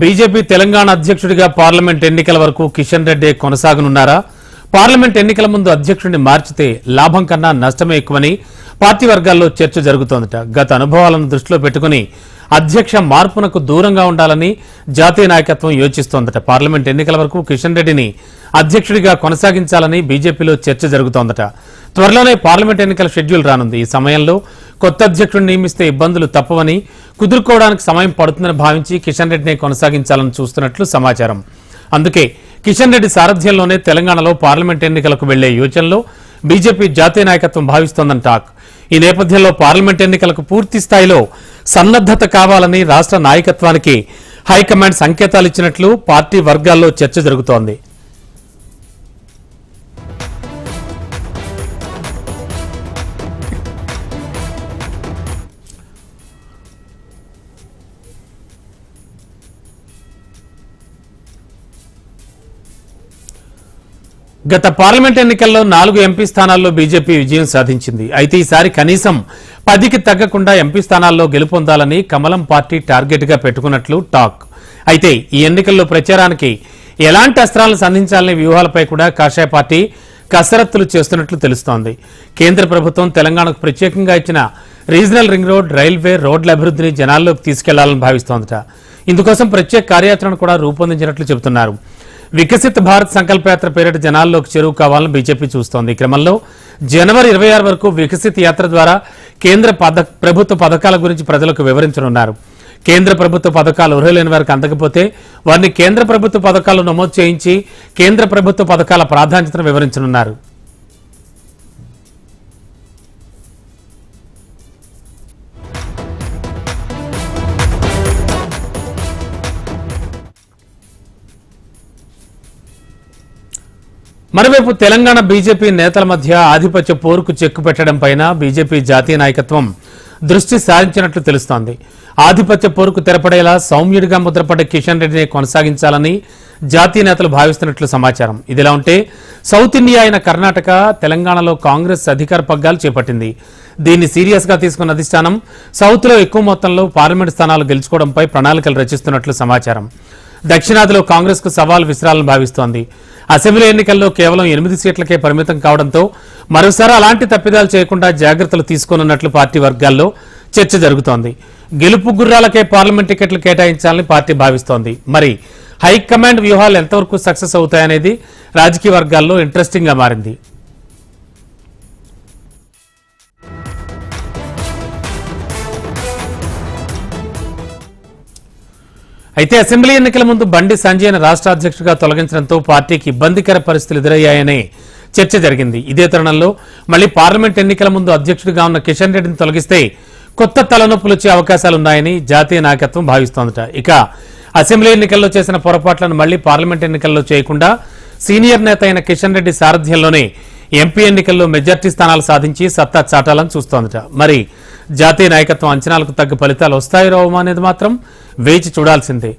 BJP Telangana అధ్యక్షుడిగా parliament ఎన్నికల వరకు కిషన్ రెడ్డి కొనసాగనున్నారా? పార్లమెంట్ ఎన్నికల ముందు అధ్యక్షుడిని మార్చితే లాభం కన్నా నష్టమే ఎక్కువని పార్టీ వర్గాల్లో చర్చ జరుగుతోందట. గత అనుభవాలను దృష్టిలో పెట్టుకుని అధ్యక్ష మార్పునకు దూరంగా ఉండాలని జాతీయ నాయకత్వం యోచిస్తోందట. పార్లమెంట్ ఎన్నికల వరకు కిషన్ రెడ్డిని అధ్యక్షుడిగా కొనసాగించాలని బీజేపీలో చర్చ జరుగుతోందట. త్వరలోనే పార్లమెంట్ ఎన్నికల షెడ్యూల్ రానుంది. ఈ సమయంలో కొత్త అధ్యక్షుడిని నియమిస్తే ఇబ్బందులు తప్పవని కుదుర్కోవడానికి సమయం పడుతుందని భావించి కిషన్ రెడ్డిని కొనసాగించాలని చూస్తున్నట్లు సమాచారం. అందుకే కిషన్ రెడ్డి సారథ్యంలోనే తెలంగాణలో పార్లమెంట్ ఎన్నికలకు వెళ్ళే యోచనలో బీజేపీ జాతీయ నాయకత్వం భావిస్తోందని టాక్. ఈ నేపథ్యంలో పార్లమెంట్ ఎన్నికలకు పూర్తి స్థాయిలో సన్నద్దత కావాలని రాష్ట్ర నాయకత్వానికి హైకమాండ్ సంకేతాలు ఇచ్చినట్లు పార్టీ వర్గాల్లో చర్చ జరుగుతోంది. గత పార్లమెంట్ ఎన్నికల్లో నాలుగు ఎంపీ స్థానాల్లో బీజేపీ విజయం సాధించింది. అయితే ఈసారి కనీసం పదికి తగ్గకుండా ఎంపీ స్థానాల్లో గెలుపొందాలని కమలం పార్టీ టార్గెట్గా పెట్టుకున్నట్లు టాక్. అయితే ఈ ఎన్నికల్లో ప్రచారానికి ఎలాంటి అస్త్రాలను సంధించాలనే వ్యూహాలపై కూడా కాషాయ పార్టీ కసరత్తులు చేస్తున్నట్లు తెలుస్తోంది. కేంద్ర ప్రభుత్వం తెలంగాణకు ప్రత్యేకంగా ఇచ్చిన రీజనల్ రింగ్ రోడ్ రైల్వే రోడ్ల అభివృద్ధిని జనాల్లోకి తీసుకెళ్ళాలని భావిస్తోందట. ఇందుకోసం ప్రత్యేక కార్యాచరణ కూడా రూపొందించినట్లు చెబుతున్నారు. వికసిత్ భారత్ సంకల్పయాత్ర పేరిట జనాల్లోకి చేరువు కావాలని బీజేపీ చూస్తోంది. ఈ క్రమంలో జనవరి ఇరవై ఆరు వరకు వికసిత్ యాత్ర ద్వారా కేంద్ర ప్రభుత్వ పథకాల గురించి ప్రజలకు వివరించనున్నారు. కేంద్ర ప్రభుత్వ పథకాలు అర్హులైన వారికి అందకపోతే వారిని కేంద్ర ప్రభుత్వ పథకాలు నమోదు చేయించి కేంద్ర ప్రభుత్వ పథకాల ప్రాధాన్యతను వివరించనున్నారు. మరోవైపు తెలంగాణ బీజేపీ నేతల మధ్య ఆధిపత్య పోరుకు చెక్కు పెట్టడం పైన బీజేపీ జాతీయ నాయకత్వం దృష్టి సారించినట్లు తెలుస్తోంది. ఆధిపత్య పోరుకు తెరపడేలా సౌమ్యుడిగా ముద్రపడ్డ కిషన్ రెడ్డిని కొనసాగించాలని జాతీయ నేతలు భావిస్తున్నట్లు సమాచారం. ఇదిలా ఉంటే సౌత్ ఇండియా అయిన కర్ణాటక తెలంగాణలో కాంగ్రెస్ అధికార పగ్గాలు చేపట్టింది. దీన్ని సీరియస్గా తీసుకున్న అధిష్టానం సౌత్లో ఎక్కువ మొత్తంలో పార్లమెంట్ స్థానాలు గెలుచుకోవడంపై ప్రణాళికలు రచిస్తున్నట్లు సమాచారం. దక్షిణాదిలో కాంగ్రెస్కు సవాల్ విసిరాలని భావిస్తోంది. అసెంబ్లీ ఎన్నికల్లో కేవలం ఎనిమిది సీట్లకే పరిమితం కావడంతో మరోసారి అలాంటి తప్పిదాలు చేయకుండా జాగ్రత్తలు తీసుకోనున్నట్లు పార్టీ వర్గాల్లో చర్చ జరుగుతోంది. గెలుపు గుర్రాలకే పార్లమెంట్ టికెట్లు కేటాయించాలని పార్టీ భావిస్తోంది. మరి హైకమాండ్ వ్యూహాలు ఎంతవరకు సక్సెస్ అవుతాయనేది రాజకీయ వర్గాల్లో ఇంట్రెస్టింగ్గా మారింది. అయితే అసెంబ్లీ ఎన్నికల ముందు బండి సంజయ్ను రాష్ట్ర అధ్యక్షుడిగా తొలగించడంతో పార్టీకి ఇబ్బందికర పరిస్థితులు ఎదురయ్యాయనే చర్చ జరిగింది. ఇదే తరుణంలో మళ్ళీ పార్లమెంట్ ఎన్నికల ముందు అధ్యక్షుడిగా ఉన్న కిషన్ రెడ్డిని తొలగిస్తే కొత్త తలనొప్పులు వచ్చే అవకాశాలున్నాయని జాతీయ నాయకత్వం భావిస్తోందట. ఇక అసెంబ్లీ ఎన్నికల్లో చేసిన పొరపాట్లను మళ్ళీ పార్లమెంట్ ఎన్నికల్లో చేయకుండా సీనియర్ నేత అయిన కిషన్ రెడ్డి సారథ్యంలోనే ఎంపీ ఎన్నికల్లో మెజార్టీ స్థానాలు సాధించి సత్తా చాటాలని చూస్తోందట. మరి జాతీయ నాయకత్వం అంచనాలకు తగ్గ ఫలితాలు వస్తాయి రావు అనేది మాత్రం వేచి చూడాల్సిందే.